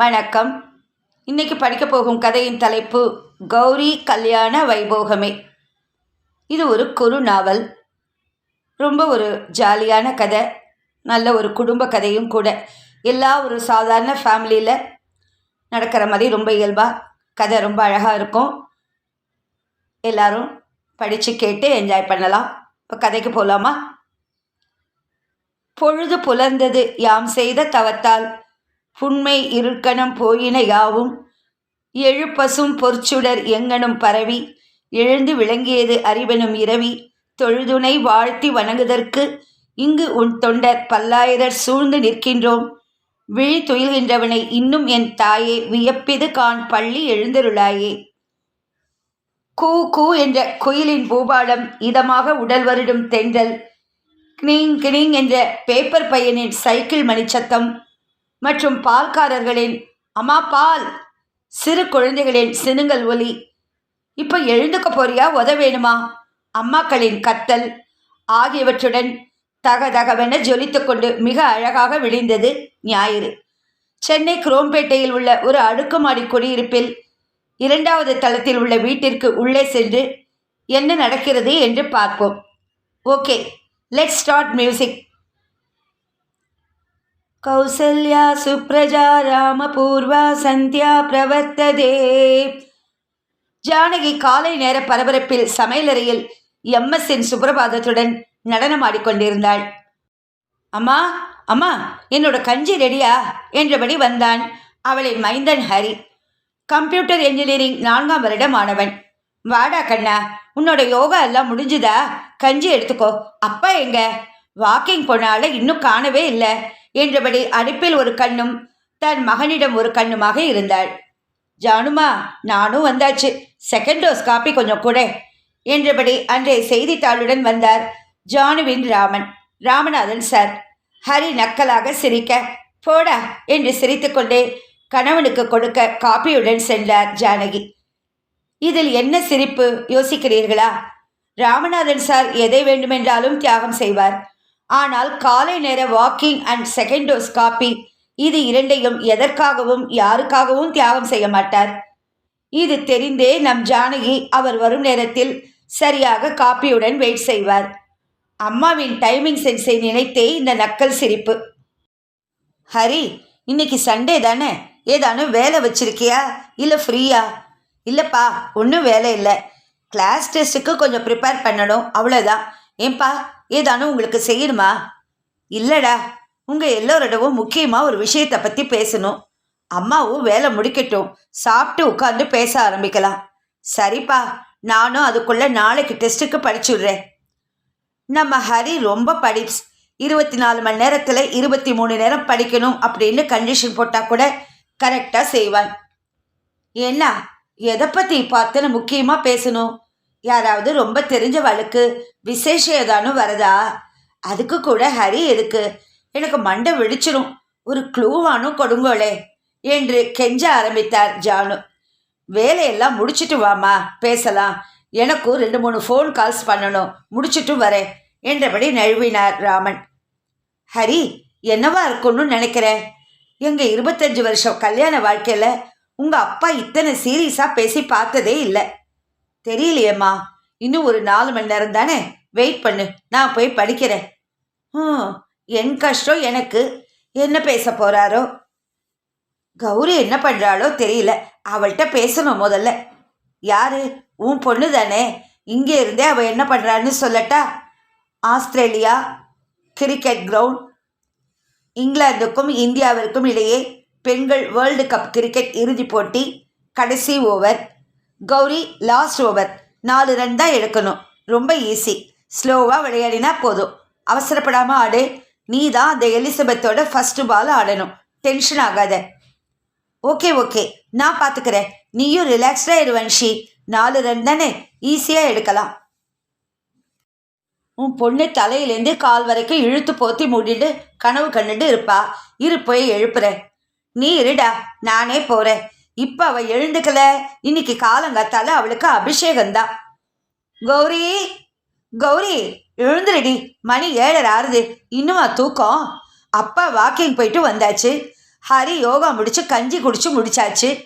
வணக்கம். இன்னைக்கு படிக்க போகும் கதையின் தலைப்பு கௌரி கல்யாண வைபோகமே. இது ஒரு குறு நாவல். ரொம்ப ஒரு ஜாலியான கதை. நல்ல ஒரு குடும்ப கதையும் கூட. எல்லா ஒரு சாதாரண ஃபேமிலியில் நடக்கிற மாதிரி ரொம்ப இயல்பாக கதை ரொம்ப அழகாக இருக்கும். எல்லாரும் படித்து கேட்டு என்ஜாய் பண்ணலாம். இப்போ கதைக்கு போகலாமா பொழுது புலர்ந்தது யாம் செய்த தவத்தால் புண்மை இருக்கணும் போயின யாவும் எழுப்பசும் பொற்சுடர் எங்கனும் பரவி எழுந்து விளங்கியது அறிவனும் இரவி தொழுதுனை வாழ்த்தி வணங்குதற்கு இங்கு உன் தொண்டர் பல்லாயிரர் சூழ்ந்து நிற்கின்றோம். விழி துயில்கின்றவனை இன்னும் என் தாயே வியப்பிது கான் பள்ளி எழுந்தருளாயே. கூ கூ என்ற குயிலின் பூபாலம் இதமாக உடல் வருடும் தென்றல் கிணிங் கிணிங் என்ற பேப்பர் பையனின் சைக்கிள் மணிச்சத்தம் மற்றும் பால்காரர்களின் அம்மா பால். சிறு குழந்தைகளின் சினுங்கல் ஒலி. இப்போ எழுந்துக்க போறியா? உத வேணுமா? அம்மாக்களின் கத்தல் ஆகியவற்றுடன் தகதகவென ஜொலித்து கொண்டு மிக அழகாக விழிந்தது ஞாயிறு. சென்னை குரோம்பேட்டையில் உள்ள ஒரு அடுக்குமாடி குடியிருப்பில் இரண்டாவது தளத்தில் உள்ள வீட்டிற்கு உள்ளே சென்று என்ன நடக்கிறது என்று பார்ப்போம். Okay let start music Kausalya சுப்ரஜா ராமபூர்வா சந்தியா பிரவர்த்ததே. ஜானகி காலை நேர பரபரப்பில் சமையலறையில் எம்எஸ்ஸின் சுப்ரபாதத்துடன் நடனமாடிக்கொண்டிருந்தாள் அம்மா அம்மா என்னோட கஞ்சி ரெடியா? என்றபடி வந்தான் அவளின் மைந்தன் ஹரி. கம்ப்யூட்டர் என்ஜினியரிங் நான்காம் வருடம் ஆனவன் வாடா கண்ணா உன்னோட யோகா எல்லாம் முடிஞ்சுதா? கஞ்சி எடுத்துக்கோ. அப்பா எங்க? வாக்கிங் போனால இன்னும் காணவே இல்லை. என்றபடி அடுப்பில் ஒரு கண்ணும் தன் மகனிடம் ஒரு கண்ணுமாக இருந்தாள். ஜானுமா நானும் வந்தாச்சு. செகண்ட் டோஸ் காப்பி கொஞ்சம் கூட என்றபடி அன்றைய செய்தித்தாளுடன் வந்தார் ஜானுவின் ராமன். ராமநாதன் சார் ஹரி நக்கலாக சிரிக்க போடா என்று சிரித்துக்கொண்டே கணவனுக்கு கொடுக்க காப்பியுடன் சென்றார் ஜானகி. இதில் என்ன சிரிப்பு? யோசிக்கிறீர்களா? ராமநாதன் சார் எதை வேண்டுமென்றாலும் தியாகம் செய்வார். ஆனால் காலை நேர வாக்கிங் அண்ட் செகண்ட் டோஸ் காப்பி இது இரண்டையும் எதற்காகவும் யாருக்காகவும் தியாகம் செய்ய மாட்டார். இது தெரிந்தே நம் ஜானகி அவர் வரும் நேரத்தில் சரியாக காப்பியுடன் வெயிட் செய்வார். அம்மாவின் டைமிங் சென்ஸை நினைத்தே இந்த நக்கல் சிரிப்பு. ஹரி இன்னைக்கு சண்டே தானே? ஏதானும் வேலை வச்சிருக்கியா? இல்லை ஃப்ரீயா இல்லைப்பா ஒன்றும் வேலை இல்லை. கிளாஸ் டெஸ்ட்டுக்கு கொஞ்சம் ப்ரிப்பேர் பண்ணணும் அவ்வளோதான் ஏன்பா ஏதானும் உங்களுக்கு செய்யணுமா? இல்லைடா உங்கள் எல்லோரிடவும் முக்கியமாக ஒரு விஷயத்தை பற்றி பேசணும். அம்மாவும் வேலை முடிக்கட்டும். சாப்பிட்டு உட்காந்து பேச ஆரம்பிக்கலாம். சரிப்பா நானும் அதுக்குள்ளே நாளைக்கு டெஸ்ட்டுக்கு படிச்சுடுறேன். நம்ம ஹரி ரொம்ப படிப்ஸ். இருபத்தி நாலு மணி நேரத்தில் இருபத்தி மூணு நேரம் படிக்கணும் அப்படின்னு கண்டிஷன் போட்டால் கூட கரெக்டாக செய்வான். என்ன எதை பற்றி பார்த்தன முக்கியமாக பேசணும்? யாராவது ரொம்ப தெரிஞ்சவளுக்கு விசேஷம் ஏதானும் வரதா? அதுக்கு கூட ஹரி இருக்கு எனக்கு மண்டை வெடிச்சிரும் ஒரு க்ளூவானும் கொடுங்கோளே என்று கெஞ்ச ஆரம்பித்தார் ஜானு. வேலையெல்லாம் முடிச்சிட்டு வாமா பேசலாம். எனக்கும் ரெண்டு மூணு ஃபோன் கால்ஸ் பண்ணணும். முடிச்சிட்டு வரேன் என்றபடி நழுவினார் ராமன். ஹரி என்னவா இருக்கும்னு நினைக்கிறேன் எங்கள் இருபத்தஞ்சு வருஷம் கல்யாண வாழ்க்கையில் உங்கள் அப்பா இத்தனை சீரியஸாக பேசி பார்த்ததே இல்லை. தெரியலையேம்மா. இன்னும் ஒரு நாலு மணி நேரம் தானே? வெயிட் பண்ணு. நான் போய் படிக்கிறேன். ம் என் கஷ்டம் எனக்கு. என்ன பேச போறாரோ? கௌரி என்ன பண்றாளோ தெரியல. அவள்கிட்ட பேசணும் முதல்ல. யாரு? உன் பொண்ணு தானே. இங்கே இருந்தே அவள் என்ன பண்ணுறான்னு சொல்லட்டா? ஆஸ்திரேலியா கிரிக்கெட் கிரவுண்ட் இங்கிலாந்துக்கும் இந்தியாவிற்கும் இடையே பெண்கள் வேர்ல்டு கப் கிரிக்கெட் இறுதிப் போட்டி கடைசி ஓவர். கௌரி லாஸ்ட் ஓவர் நாலு ரன் தான் எடுக்கணும். ரொம்ப ஈஸி ஸ்லோவாக விளையாடினா போதும். அவசரப்படாமல் ஆடு. நீ தான் அந்த எலிசபெத்தோட ஃபஸ்ட்டு பால் ஆடணும். டென்ஷன் ஆகாத. ஓகே ஓகே நான் பார்த்துக்கிறேன் நீயும் ரிலாக்ஸ்டாக இருவன்ஷி நாலு ரன் தானே? ஈஸியாக எடுக்கலாம். உன் பொண்ணு தலையிலேருந்து கால் வரைக்கும் இழுத்து போத்தி மூடிட்டு கனவு கண்டுட்டு இருப்பா. இரு போய் எழுப்புறேன். நீ இருடா. நானே போகிறேன் இப்போ அவள் எழுந்துக்கல. இன்னைக்கு காலங்காத்தால அவளுக்கு அபிஷேகம்தான். கௌரி கௌரி எழுந்துருடி. மணி ஏழரை ஆறுது. இன்னுமா தூக்கம்? அப்பா வாக்கிங் போயிட்டு வந்தாச்சு. ஹரி யோகா முடிச்சு கஞ்சி குடிச்சு முடிச்சாச்சு.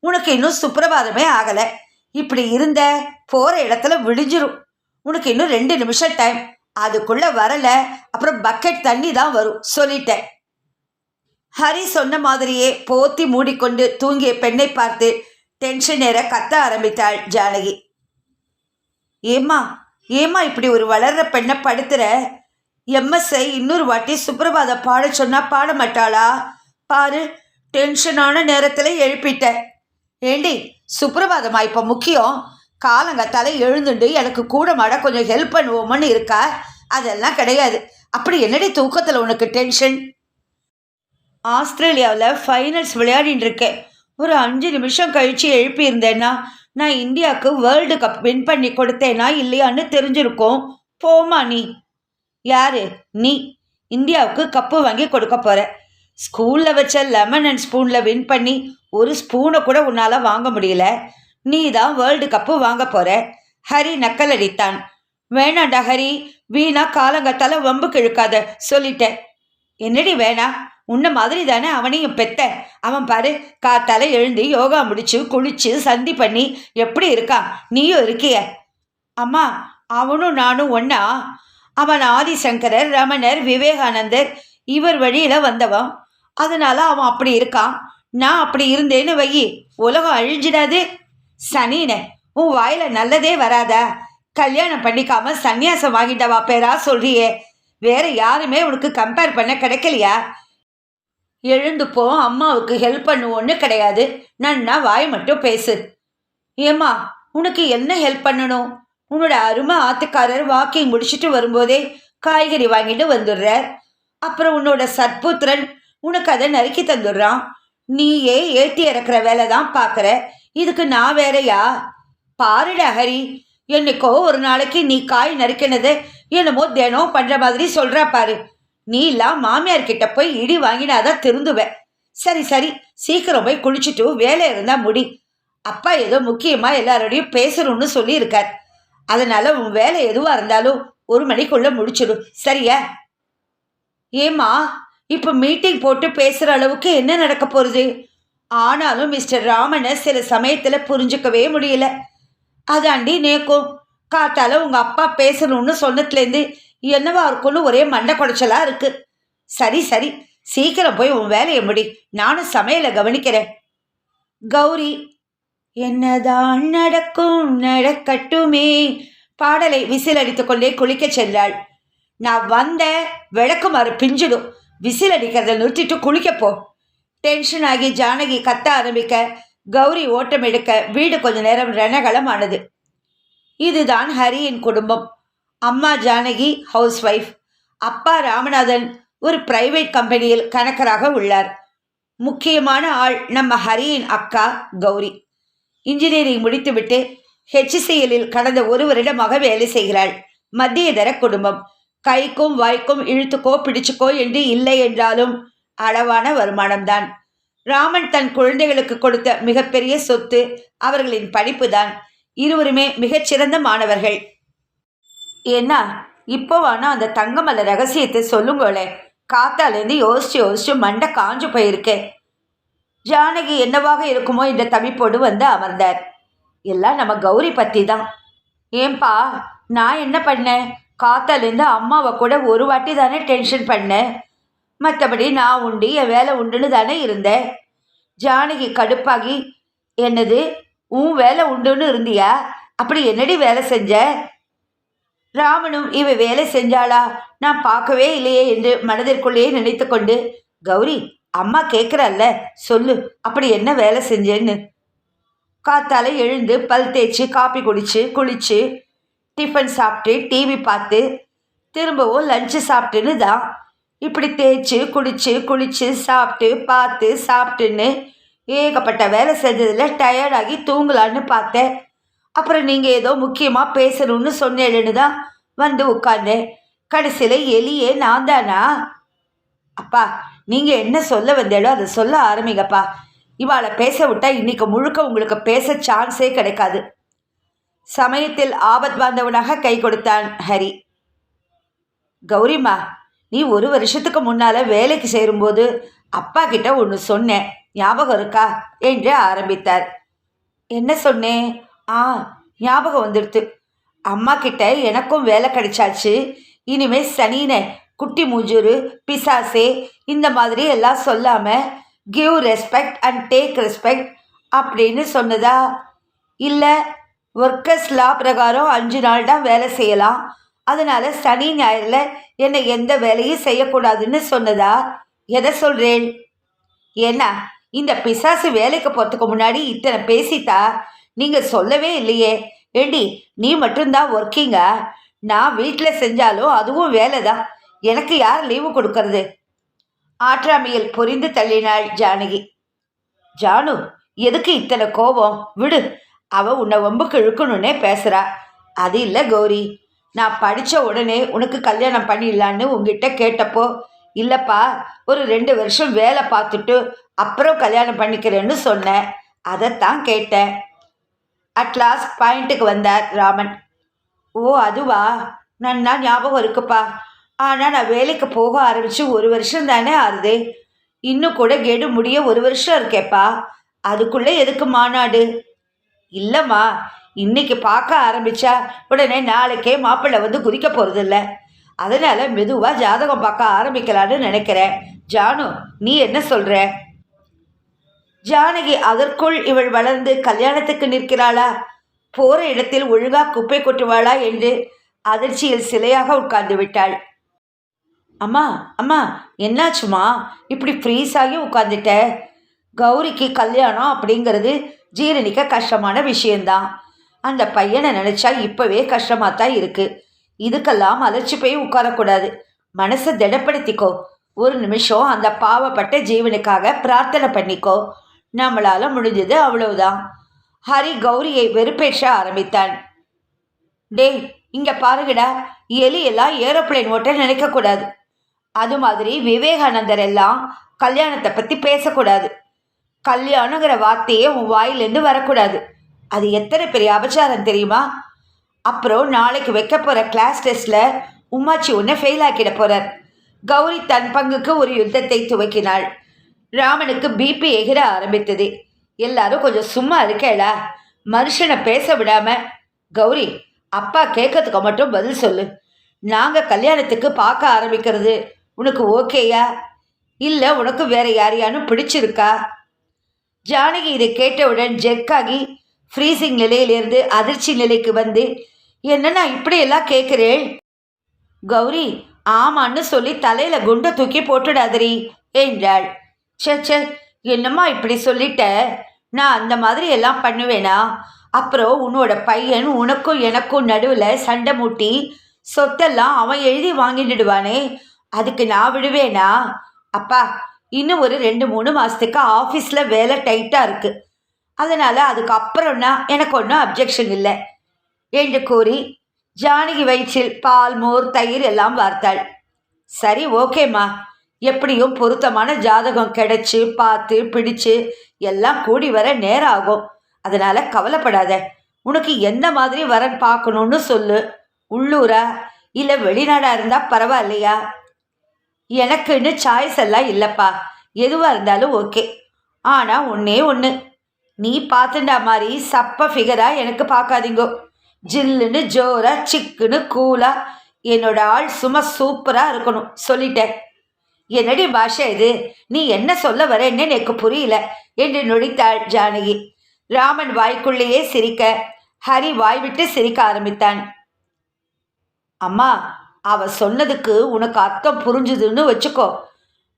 உனக்கு இன்னும் சுப்பிரபாதமே ஆகலை. இப்படி இருந்த போகிற இடத்துல விடிஞ்சிரும் உனக்கு இன்னும் ரெண்டு நிமிஷம் டைம் அதுக்குள்ள வரல. அப்புறம் பக்கெட் தண்ணி தான் வரும். சொல்லிட்டேன். ஹரி சொன்ன மாதிரியே போத்தி மூடிக்கொண்டு தூங்கிய பெண்ணை பார்த்து டென்ஷன் ஏற கத்த ஆரம்பித்தாள் ஜானகி. ஏம்மா ஏம்மா இப்படி ஒரு வளர்ற பெண்ணை படுத்துற? எம்எஸ்ஐ இன்னொரு வாட்டி சுப்பிரபாத பாட சொன்னா பாட மாட்டாளா? பாரு டென்ஷனான நேரத்தில் எழுப்பிட்ட. ஏண்டி சுப்பிரபாதமா இப்போ முக்கியம்? காலங்கத்தால எழுந்துண்டு எனக்கு கூட மாட கொஞ்சம் ஹெல்ப் பண்ணுவோமோன்னு இருக்கா? அதெல்லாம் கிடையாது. அப்படி என்னடி தூக்கத்தில் உனக்கு டென்ஷன் ஆஸ்திரேலியாவில் ஃபைனல்ஸ் விளையாடின்னு இருக்கேன் ஒரு அஞ்சு நிமிஷம் கழித்து எழுப்பியிருந்தேன்னா நான் இந்தியாவுக்கு வேர்ல்டு கப் வின் பண்ணி கொடுத்தேனா இல்லையான்னு தெரிஞ்சிருக்கோம். போமா நீ. யாரு? நீ. இந்தியாவுக்கு கப்பு வாங்கி கொடுக்க போகிற ஸ்கூலில் வச்ச லெமன் அண்ட் ஸ்பூனில் வின் பண்ணி ஒரு ஸ்பூனை கூட உன்னால் வாங்க முடியல. நீ தான் வேர்ல்டு கப்பு வாங்க போகிற ஹரி நக்கல் அடித்தான். வேணாண்டா ஹரி வீணா காலங்கத்தால் வம்பு கிழக்காத சொல்லிட்டேன். என்னடி வேணா? உன்ன மாதிரி தானே அவனையும் பெத்த. அவன் பாரு காத்தால எழுந்து யோகா முடிச்சு குளிச்சு சந்தி பண்ணி எப்படி இருக்கான் நீயும் இருக்கிய? அம்மா அவனும் நானும் ஒன்னா அவன் ஆதிசங்கரர் ரமணர் விவேகானந்தர் இவர் வழியில வந்தவன். அதனால அவன் அப்படி இருக்கான். நான் அப்படி இருந்தேன்னு வை. உலகம் அழிஞ்சிடாது. சனினே உன் வாயில நல்லதே வராதா? கல்யாணம் பண்ணிக்காம சந்நியாசம் வாங்கிட்டவா பேரா சொல்றியே? வேற யாருமே உனக்கு கம்பேர் பண்ண கிடைக்கலையா? எழுந்து போ அம்மாவுக்கு ஹெல்ப் பண்ணுவோன்னு கிடையாது. நன்னா வாய் மட்டும் பேசு. ஏம்மா உனக்கு என்ன ஹெல்ப் பண்ணணும்? உன்னோட அருமை ஆத்துக்காரர் வாக்கிங் முடிச்சுட்டு வரும்போதே காய்கறி வாங்கிட்டு வந்துடுறார். அப்புறம் உன்னோட சத்புத்திரன் உனக்கு அதை நறுக்கி தந்துடுறான். நீயே ஏற்றி இறக்குற வேலை தான் பார்க்குற. இதுக்கு நான் வேறையா? பாருடா ஹரி என்னைக்கோ ஒரு நாளைக்கு நீ காய் நறுக்கினது என்னமோ தினம் பண்ணுற மாதிரி சொல்கிறா பாரு. நீலாம் மாமியார் கிட்ட போய் இடி வாங்கினாதான் திருந்துவேன் சரி சரி சீக்கிரம் போய் குளிச்சுட்டு வேலை இருந்தா முடி. அப்பா ஏதோ முக்கியமாக எல்லாரோடையும் பேசணும்னு சொல்லியிருக்கார். அதனால உன் வேலை எதுவாக இருந்தாலும் ஒரு மணிக்குள்ளே முடிச்சிடும். சரியா? ஏமா இப்போ மீட்டிங் போட்டு பேசுகிற அளவுக்கு என்ன நடக்க போகிறது ஆனாலும் மிஸ்டர் ராமனை சில சமயத்தில் புரிஞ்சுக்கவே முடியல. அதாண்டி நேக்கும் காத்தால உங்கள் அப்பா பேசணும்னு சொன்னதுலேருந்து என்னவா இருக்கும்னு ஒரே மண்டை குடைச்சலா இருக்கு. சரி சரி சீக்கிரம் போய் உன் வேலையை முடி. நானும் சமையலை கவனிக்கிறேன். கௌரி என்னதான் நடக்கும் நடக்கட்டுமே. பாடலை விசில் அடித்துக்கொண்டே குளிக்க சென்றாள். நான் வந்த விளக்குமாறு பிஞ்சிடும் விசில் அடிக்கிறத நிறுத்திட்டு குளிக்கப்போ டென்ஷன் ஆகி ஜானகி கத்த ஆரம்பிக்க கௌரி ஓட்டம் எடுக்க வீடு கொஞ்ச நேரம் ரணகலமானது இதுதான் ஹரியின் குடும்பம். அம்மா ஜானகி ஹவுஸ் ஒய்ஃப் அப்பா ராமநாதன் ஒரு பிரைவேட் கம்பெனியில் கணக்கராக உள்ளார். முக்கியமான ஆள் நம்ம ஹரியின் அக்கா கௌரி. இன்ஜினியரிங் முடித்துவிட்டு ஹெச்சிசிஎல்லில் கடந்த ஒரு வருடமாக வேலை செய்கிறாள். மத்தியதர குடும்பம். கைக்கும் வாய்க்கும் இழுத்துக்கோ பிடிச்சுக்கோ என்று இல்லை என்றாலும் அளவான வருமானம்தான். ராமன் தன் குழந்தைகளுக்கு கொடுத்த மிகப்பெரிய சொத்து அவர்களின் படிப்பு தான் இருவருமே மிகச்சிறந்த மாணவர்கள். என்ன இப்போ வேணா அந்த தங்கமலை ரகசியத்தை சொல்லுங்களே. காத்தாலேருந்து யோசிச்சு யோசிச்சு மண்டை காஞ்சு போயிருக்கேன் ஜானகி என்னவாக இருக்குமோ என்ற தவிப்போடு வந்து அமர்ந்தார். எல்லாம் நம்ம கௌரி பற்றி தான் ஏன்பா நான் என்ன பண்ணேன்? காத்தாலேருந்து அம்மாவை கூட ஒரு வாட்டி தானே டென்ஷன் பண்ணேன். மற்றபடி நான் உண்டு என் வேலை உண்டுன்னு தானே இருந்தேன். ஜானகி கடுப்பாகி என்னது உன் வேலை உண்டுன்னு இருந்தியா? அப்படி என்னடி வேலை செஞ்ச? ராமனும் இவ வேலை செஞ்சாளா? நான் பார்க்கவே இல்லையே என்று மனதிற்குள்ளேயே நினைத்து கொண்டு கௌரி அம்மா கேட்குறல்ல சொல்லு அப்படி என்ன வேலை செஞ்சேன்னு? காத்தால எழுந்து பல் தேய்ச்சி காப்பி குடிச்சு குளிச்சு டிஃபன் சாப்பிட்டு டிவி பார்த்து திரும்பவும் லஞ்சு சாப்பிட்டுன்னு தான். இப்படி தேய்ச்சி குடிச்சு குளிச்சு சாப்பிட்டு பார்த்து சாப்பிட்டுன்னு ஏகப்பட்ட வேலை செஞ்சதில் டயர்டாகி தூங்கலான்னு பார்த்தேன். அப்புறம் நீங்கள் ஏதோ முக்கியமாக பேசணும்னு சொன்னேன்னு தான் வந்து உட்கார்ந்தேன். கடைசியில் எலியே நான் தானா? அப்பா நீங்கள் என்ன சொல்ல வந்தேடோ அதை சொல்ல ஆரம்பிங்கப்பா. இவாளை பேச விட்டா இன்னைக்கு முழுக்க உங்களுக்கு பேச சான்ஸே கிடைக்காது. சமயத்தில் ஆபத் வந்தவனாக கை கொடுத்தான் ஹரி. கௌரிம்மா நீ ஒரு வருஷத்துக்கு முன்னால் வேலைக்கு சேரும்போது அப்பா கிட்ட ஒன்று சொன்னேன். ஞாபகம் இருக்கா? என்று ஆரம்பித்தார். என்ன சொன்னேன்? ஆ ஞாபகம் வந்துடுத்து. அம்மா கிட்ட எனக்கும் வேலை கிடைச்சாச்சு. இனிமே சனினே குட்டி மூஜூரு பிசாசே இந்த மாதிரி எல்லாம் சொல்லாமல் give respect and take respect அப்படின்னு சொன்னதா? இல்லை ஒர்க்கர்ஸ் லா பிரகாரம் அஞ்சு நாள் தான் வேலை செய்யலாம். அதனால் சனி ஞாயிறில் என்னை எந்த வேலையும் செய்யக்கூடாதுன்னு சொன்னதா? எதை சொல்கிறேன் ஏன்னா இந்த பிசாசு வேலைக்கு போகிறதுக்கு முன்னாடி இத்தனை பேசிட்டா நீங்கள் சொல்லவே இல்லையே. ஏண்டி நீ மட்டும்தான் ஒர்க்கிங்கா நான் வீட்டில் செஞ்சாலும் அதுவும் வேலை தான் எனக்கு யார் லீவு கொடுக்கறது? ஆற்றாமையில் புரிந்து தள்ளினாள் ஜானகி. ஜானு எதுக்கு இத்தனை கோபம்? விடு. அவ உன்னை வம்புக்கு இழுக்கணுன்னே பேசுறா. அது இல்லை கௌரி. நான் படித்த உடனே உனக்கு கல்யாணம் பண்ணிடலான்னு உங்ககிட்ட கேட்டப்போ இல்லைப்பா ஒரு ரெண்டு வருஷம் வேலை பார்த்துட்டு அப்புறம் கல்யாணம் பண்ணிக்கிறேன்னு சொன்னேன். அதைத்தான் கேட்டேன். அட்லாஸ்ட் பாயிண்ட்டுக்கு வந்தார் ராமன். ஓ அதுவா? நன்னா ஞாபகம் இருக்குப்பா. ஆனால் நான் வேலைக்கு போக ஆரம்பித்து ஒரு வருஷம் தானே ஆறுது. இன்னும் கூட கெடு முடிய ஒரு வருஷம் இருக்கேப்பா. அதுக்குள்ளே எதுக்கு மாநாடு? இல்லைம்மா இன்னைக்கு பார்க்க ஆரம்பித்தா உடனே நாளைக்கே மாப்பிள்ளை வந்து குதிக்க போகிறதில்ல அதனால் மெதுவாக ஜாதகம் பார்க்க ஆரம்பிக்கலான்னு நினைக்கிறேன். ஜானு நீ என்ன சொல்கிற ஜானகி அதற்குள் இவள் வளர்ந்து கல்யாணத்துக்கு நிற்கிறாளா? போற இடத்தில் ஒழுங்கா குப்பை கொட்டுவாளா என்று அதிர்ச்சியில் சிலையாக உட்கார்ந்து விட்டாள். அம்மா அம்மா என்னாச்சுமா? இப்படி ஃப்ரீஸ் ஆகி உட்காந்துட்ட கௌரிக்கு கல்யாணம் அப்படிங்கிறது ஜீரணிக்க கஷ்டமான விஷயந்தான் அந்த பையனை நினச்சா இப்போவே கஷ்டமாக தான் இருக்குது இதுக்கெல்லாம் அலர்ச்சி போய் உட்காரக்கூடாது. மனசை திடப்படுத்திக்கோ. ஒரு நிமிஷம் அந்த பாவப்பட்ட ஜீவனுக்காக பிரார்த்தனை பண்ணிக்கோ. நம்மளால முடிஞ்சது அவ்வளவுதான். ஹரி கௌரியை வெறுப்பேற்ற ஆரம்பித்தான். டேய் இங்க பாருங்கடா எலியெல்லாம் ஏரோப்ளைன் ஏரோப்ளேன் ஓட்ட நினைக்கக்கூடாது. அது மாதிரி விவேகானந்தர் எல்லாம் கல்யாணத்தை பற்றி பேசக்கூடாது. கல்யாணங்கிற வார்த்தையே உன் வாயிலேருந்து வரக்கூடாது. அது எத்தனை பெரிய அபச்சாரம் தெரியுமா? அப்புறம் நாளைக்கு வைக்க போகிற கிளாஸ் டெஸ்ட்டில் உமாச்சி உன்னை ஃபெயில் ஆக்கிட போகிறார் கௌரி தன் பங்குக்கு ஒரு யுத்தத்தை துவக்கினாள். ராமனுக்கு பிபி எகிர ஆரம்பித்தது. எல்லாரும் கொஞ்சம் சும்மா இருக்கேடா. மனுஷனை பேச விடாம. கௌரி அப்பா கேட்கறதுக்கு மட்டும் பதில் சொல்லு. நாங்கள் கல்யாணத்துக்கு பார்க்க ஆரம்பிக்கிறது உனக்கு ஓகேயா? இல்லை உனக்கு வேற யாரையானும் பிடிச்சிருக்கா? ஜானகி இதை கேட்டவுடன் ஜெர்க்காகி ஃப்ரீசிங் நிலையிலிருந்து அதிர்ச்சி நிலைக்கு வந்து என்ன நான் இப்படியெல்லாம் கேட்குறேன்? கௌரி ஆமான்னு சொல்லி தலையில் குண்டை தூக்கி போட்டுடாதரி என்றாள். ச்சே சே என்னம்மா இப்படி சொல்லிட்ட? நான் அந்த மாதிரி எல்லாம் பண்ணுவேனா? அப்புறம் உன்னோட பையன் உனக்கும் எனக்கும் நடுவில் சண்டை மூட்டி சொத்தெல்லாம் அவன் எழுதி வாங்கிடுவானே. அதுக்கு நான் விடுவேனா? அப்பா இன்னும் ஒரு ரெண்டு மூணு மாதத்துக்கு ஆஃபீஸில் வேலை டைட்டாக இருக்குது அதனால் அதுக்கு அப்புறம்னா எனக்கு ஒன்றும் அப்ஜெக்ஷன் இல்லை. என்று கூறி ஜானகி வயிற்றில் பால் மோர் தயிர் எல்லாம் வார்த்தாள் சரி ஓகேம்மா. எப்படியும் பொருத்தமான ஜாதகம் கிடைச்சி பார்த்து பிடிச்சு எல்லாம் கூடி வர நேரம் ஆகும் அதனால் கவலைப்படாத. உனக்கு எந்த மாதிரி வரன் பார்க்கணுன்னு சொல்லு. உள்ளூரா? இல்லை வெளிநாடாக இருந்தால் பரவாயில்லையா? எனக்குன்னு சாய்ஸ் எல்லாம் இல்லைப்பா. எதுவாக இருந்தாலும் ஓகே ஆனால் ஒன்றே ஒன்று நீ பார்த்துண்டா மாதிரி சப்ப ஃபிகராக எனக்கு பார்க்காதீங்கோ. ஜில்லுன்னு ஜோரா சிக்குன்னு கூலாக என்னோட ஆள் சும்மா சூப்பராக இருக்கணும். சொல்லிட்டேன். என்னடி பாஷா இது? நீ என்ன சொல்ல வரேன்னு எனக்கு புரியல. என்று நொடித்தாள் ஜானகி. ராமன் வாய்க்குள்ளேயே சிரிக்க ஹரி வாய்விட்டு சிரிக்க ஆரம்பித்தான். அம்மா அவ சொன்னதுக்கு உனக்கு அர்த்தம் புரிஞ்சுதுன்னு வச்சுக்கோ.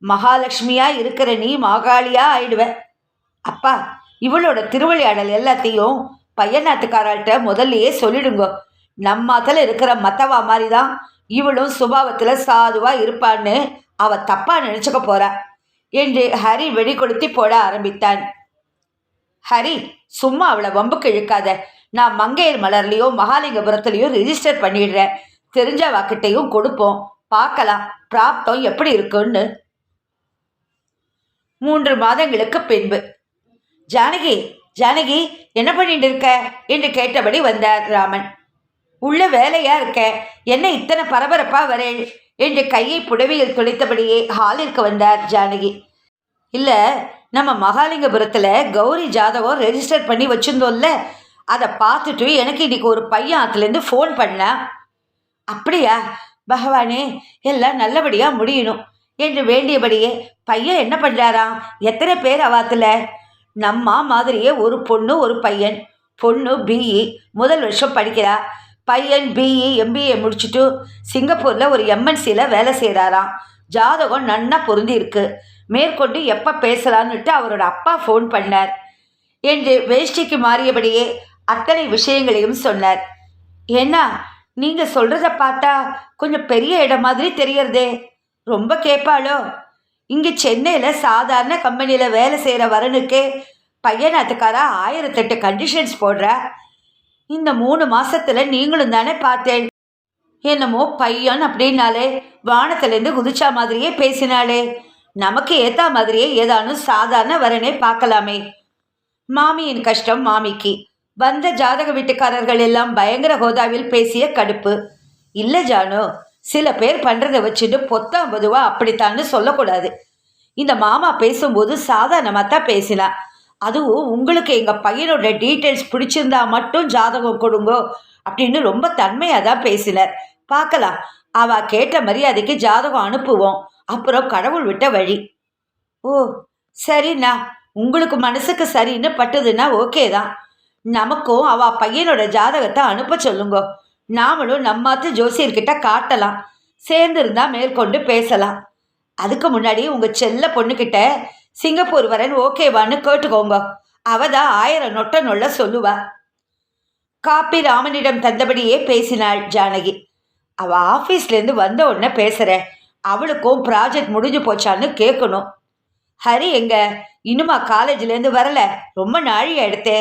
மகாலட்சுமியா இருக்கிற நீ மாகாளியா ஆயிடுவ. அப்பா இவளோட திருவிளையாடல் எல்லாத்தையும் பையநாட்டுக்காராள்கிட்ட முதல்லையே சொல்லிடுங்க. நம்ம அதில் இருக்கிற மத்தவா மாதிரி தான் இவளும் சுபாவத்தில் சாதுவா இருப்பான்னு அவ தப்பா நினைச்சுக்க போறா என்று ஹரி வெடி கொளுத்தி போட ஆரம்பித்தான். ஹரி சும்மா அவளை வம்புக்கு இழுக்காத. நான் மங்கையர் மலர்லையோ மகாலிங்கபுரத்துலையோ ரிஜிஸ்டர் பண்ணிடுறேன். தெரிஞ்ச வாக்கிட்டையும் கொடுப்போம். பார்க்கலாம். பிராப்தம் எப்படி இருக்குன்னு. மூன்று மாதங்களுக்கு பின்பு. ஜானகி ஜானகி என்ன பண்ணிட்டு இருக்க? என்று கேட்டபடி வந்தார் ராமன். உள்ள வேலையா இருக்க? என்ன இத்தனை பரபரப்பா வரேன்? என்று கையை புடவையில் துளைத்தபடியே ஹாலிற்கு வந்தார் ஜானகி. இல்லை நம்ம மகாலிங்கபுரத்தில் கௌரி ஜாதகம் ரெஜிஸ்டர் பண்ணி வச்சுருந்தோம்ல அதை பார்த்துட்டு எனக்கு இன்னைக்கு ஒரு பையன் அதுலேருந்து ஃபோன் பண்ணேன் அப்படியா? பகவானே எல்லாம் நல்லபடியாக முடியணும். என்று வேண்டியபடியே பையன் என்ன பண்ணுறாராம் எத்தனை பேர் அவாத்தில் நம்மா மாதிரியே ஒரு பொண்ணு ஒரு பையன். பொண்ணு பிஇ முதல் வருஷம் படிக்கிறா. பையன் பிஇ எம்பிஏ e, முடிச்சுட்டு சிங்கப்பூரில் ஒரு எம்என்சியில் வேலை செய்கிறாராம் ஜாதகம் நன்னா பொருந்தி இருக்கு. மேற்கொண்டு எப்போ பேசலான்னுட்டு அவரோட அப்பா ஃபோன் பண்ணார். என்று வேஷ்டிக்கு மாறியபடியே அத்தனை விஷயங்களையும் சொன்னார். ஏன்னா நீங்கள் சொல்கிறத பார்த்தா கொஞ்சம் பெரிய இடம் மாதிரி தெரியறதே. ரொம்ப கேட்பாளோ இங்கே சென்னையில் சாதாரண கம்பெனியில் வேலை செய்கிற வரனுக்கே பையனாத்துக்காரா ஆயிரத்தெட்டு கண்டிஷன்ஸ் போடுற. இந்த மூணு மாசத்துல நீங்களும் தானே பார்த்தேன். என்னமோ பையன் அப்படின்னாலே வானத்திலேருந்து குதிச்சா மாதிரியே பேசினாளே. நமக்கு ஏத்தா மாதிரியே ஏதானும் சாதாரண வரனே பார்க்கலாமே. மாமியின் கஷ்டம் மாமிக்கு. வந்த ஜாதக வீட்டுக்காரர்கள் எல்லாம் பயங்கர ஹோதாவில் பேசிய கடுப்பு. இல்லை ஜானு சில பேர் பண்ணுறதை வச்சுட்டு பொத்தாம் பொதுவா அப்படித்தான்னு சொல்லக்கூடாது. இந்த மாமா பேசும்போது சாதாரணமாக தான் பேசினா. அதுவும் உங்களுக்கு எங்கள் பையனோட டீட்டெயில்ஸ் பிடிச்சிருந்தா மட்டும் ஜாதகம் கொடுங்கோ அப்படின்னு ரொம்ப தன்மையாக தான் பேசினார் பார்க்கலாம். அவ கேட்ட மரியாதைக்கு ஜாதகம் அனுப்புவோம். அப்புறம் கடவுள் விட்ட வழி. ஓ சரிண்ணா. உங்களுக்கு மனசுக்கு சரின்னு பட்டுதுன்னா ஓகே தான். நமக்கும் அவ பையனோட ஜாதகத்தை அனுப்ப சொல்லுங்க. நாமளும் நம்மாத்து ஜோசியர்கிட்ட காட்டலாம். சேர்ந்துருந்தா மேற்கொண்டு பேசலாம். அதுக்கு முன்னாடி உங்கள் செல்ல பொண்ணுக்கிட்ட சிங்கப்பூர் வரன் ஓகேவான்னு கேட்டுக்கோங்க. அவ தான் ஆயிரம் நொட்ட நொல்ல சொல்லுவா. காப்பி ராமனிடம் தந்தபடியே பேசினாள் ஜானகி. அவ ஆஃபீஸ்லேருந்து வந்த உடனே பேசுகிறேன் அவளுக்கும் ப்ராஜெக்ட் முடிஞ்சு போச்சான்னு கேட்கணும் ஹரி எங்க? இன்னுமா காலேஜ்லேருந்து வரல. ரொம்ப நாழி எடுத்தே.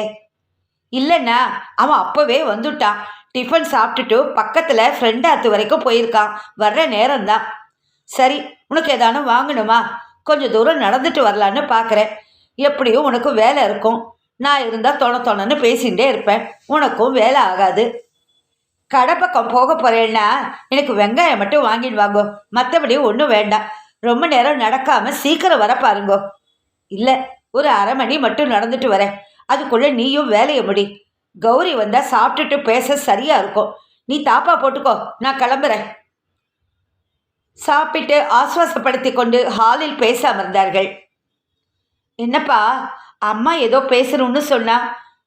இல்லைண்ணா அவன் அப்போவே வந்துட்டான். டிஃபன் சாப்பிட்டுட்டு பக்கத்தில் ஃப்ரெண்டாத்து வரைக்கும் போயிருக்கான். வர்ற நேரம்தான். சரி உனக்கு ஏதானும் வாங்கணுமா? கொஞ்சம் தூரம் நடந்துட்டு வரலான்னு பார்க்குறேன் எப்படியும் உனக்கு வேலை இருக்கும். நான் இருந்தால் தொண தொணன்னு பேசிகிட்டே இருப்பேன். உனக்கும் வேலை ஆகாது. கடை பக்கம் போக போகிறேன்னா எனக்கு வெங்காயம் மட்டும் வாங்கிட்டு வாங்கோ. மற்றபடி ஒன்றும் வேண்டாம். ரொம்ப நேரம் நடக்காமல் சீக்கிரம் வர பாருங்கோ. இல்லை ஒரு அரை மணி மட்டும் நடந்துட்டு வரேன். அதுக்குள்ளே நீயும் வேலையை முடி. கௌரி வந்தால் சாப்பிட்டுட்டு பேச சரியாக இருக்கும். நீ தாப்பா போட்டுக்கோ. நான் கிளம்புறேன். சாப்பிட்டு ஆஸ்வாசப்படுத்தி கொண்டு ஹாலில் பேச அமர்ந்தார்கள். என்னப்பா அம்மா ஏதோ பேசணும்னு சொன்னா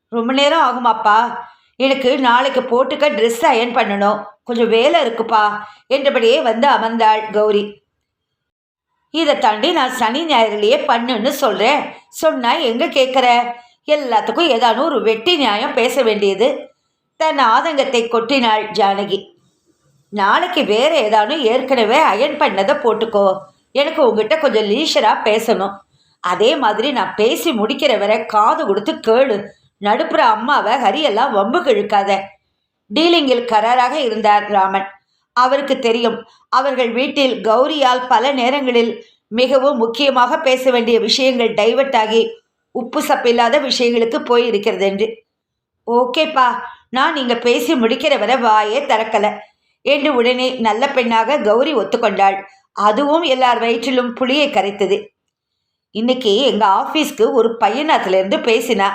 ரொம்ப நேரம் ஆகுமாப்பா? எனக்கு நாளைக்கு போட்டுக்க ட்ரெஸ் அயன் பண்ணணும். கொஞ்சம் வேலை இருக்குப்பா என்றபடியே வந்து அமர்ந்தாள் கௌரி. இதை தாண்டி நான் சனி ஞாயிறுலையே பண்ணுன்னு சொல்கிறேன் சொன்னால் எங்கே கேட்குற எல்லாத்துக்கும் ஏதானும் ஒரு வெட்டி நியாயம் பேச வேண்டியது. தன் ஆதங்கத்தை கொட்டினாள் ஜானகி. நாளைக்கு வேற ஏதானும் ஏற்கனவே அயன் பண்ணதை போட்டுக்கோ. எனக்கு உங்ககிட்ட கொஞ்சம் லீஷராக பேசணும். அதே மாதிரி நான் பேசி முடிக்கிற வரை காது கொடுத்து கேளு. நடுப்புற அம்மாவை ஹரியெல்லாம் வம்பு இழுக்காத டீலிங்கில் கராராக இருந்தார் ராமன். அவருக்கு தெரியும் அவர்கள் வீட்டில் கௌரியால் பல நேரங்களில் மிகவும் முக்கியமாக பேச வேண்டிய விஷயங்கள் டைவர்ட் ஆகி உப்பு சப்பில்லாத விஷயங்களுக்கு போயிருக்கிறது என்று ஓகேப்பா நான் நீங்கள் பேசி முடிக்கிற வரை வாயே திறக்கலை. என்று உடனே நல்ல பெண்ணாக கௌரி ஒத்துக்கொண்டாள். அதுவும் எல்லார் வயிற்றிலும் புளியை கரைத்தது. இன்னைக்கு எங்க ஆபீஸ்க்கு ஒரு பையனாத்துல இருந்து பேசினா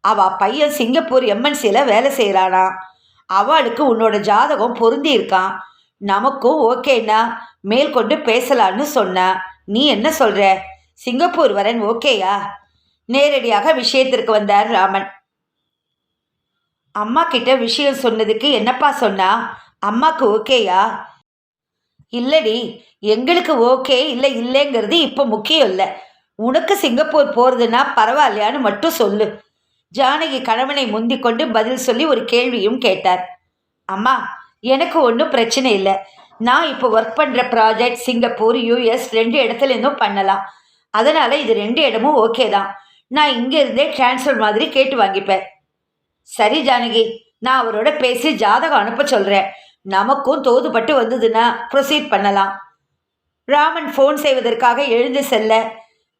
அவ பையன் சிங்கப்பூர் எம்என்சியில் வேலை செய்கிறானா அவளுக்கு உன்னோட ஜாதகம் பொருந்தி இருக்கான் நமக்கும் ஓகேண்ணா மேற்கொண்டு பேசலான்னு சொன்னா நீ என்ன சொல்ற? சிங்கப்பூர் வரன் ஓகேயா? நேரடியாக விஷயத்திற்கு வந்தார் ராமன். அம்மா கிட்ட விஷயம் சொன்னதுக்கு என்னப்பா சொன்னா அம்மாக்கு ஓகேயா? இல்லடி எங்களுக்கு ஓகே இல்லை இல்லைங்கிறது இப்போ முக்கியம் இல்லை. உனக்கு சிங்கப்பூர் போகிறதுனா பரவாயில்லையான்னு மட்டும் சொல்லு. ஜானகி கணவனை முந்திக்கொண்டு பதில் சொல்லி ஒரு கேள்வியும் கேட்டார். அம்மா எனக்கு ஒன்றும் பிரச்சனை இல்லை. நான் இப்போ ஒர்க் பண்ணுற ப்ராஜெக்ட் சிங்கப்பூர் யூஎஸ் ரெண்டு இடத்துல இருந்தும் பண்ணலாம். அதனால் இது ரெண்டு இடமும் ஓகே தான். நான் இங்கே இருந்தே ட்ரான்ஸ்ஃபர் மாதிரி கேட்டு வாங்கிப்பேன். சரி ஜானகி நான் அவரோட பேசி ஜாதகம் அனுப்ப சொல்கிறேன் நமக்கும் தோதுபட்டு வந்ததுன்னா ப்ரொசீட் பண்ணலாம். ராமன் ஃபோன் செய்வதற்காக எழுந்து செல்ல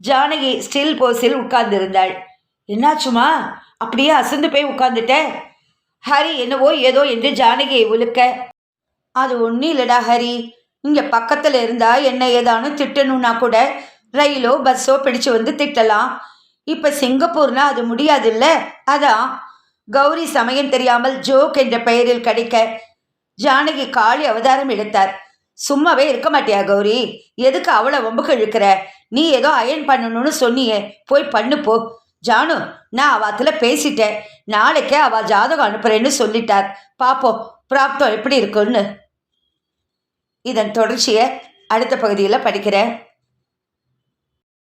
ஜானகி ஸ்டில் போஸில் உட்கார்ந்திருந்தாள். என்னாச்சுமா? அப்படியே அசந்து போய் உட்கார்ந்துட்ட? ஹரி என்னவோ ஏதோ என்று ஜானகியை உழுக்க அது ஒன்றும் இல்லடா ஹரி. இங்கே பக்கத்தில் இருந்தா என்ன ஏதானும் திட்டணும்னா கூட ரயிலோ பஸ்ஸோ பிடிச்சு வந்து திட்டலாம். இப்போ சிங்கப்பூர்னா அது முடியாதுல்ல? அதான். கௌரி சமயம் தெரியாமல் ஜோக் என்ற பெயரில் கிடைக்க ஜானகி காளி அவதாரம் எடுத்தார். சும்மாவே இருக்க மாட்டியா கௌரி? எதுக்கு அவளை வம்புக்கு இழுக்கிற நீ ஏதோ அயன் பண்ணணும்னு சொன்னியே போய் பண்ணு போ. ஜானு நான் அவாத்துல பேசிட்டேன். நாளைக்கே அவ ஜாதகம் அனுப்புறேன்னு சொல்லிட்டார். பாப்போம் பிராப்தம் எப்படி இருக்குன்னு இதன் தொடர்ச்சியை அடுத்த பகுதியில் படிக்கிறேன்.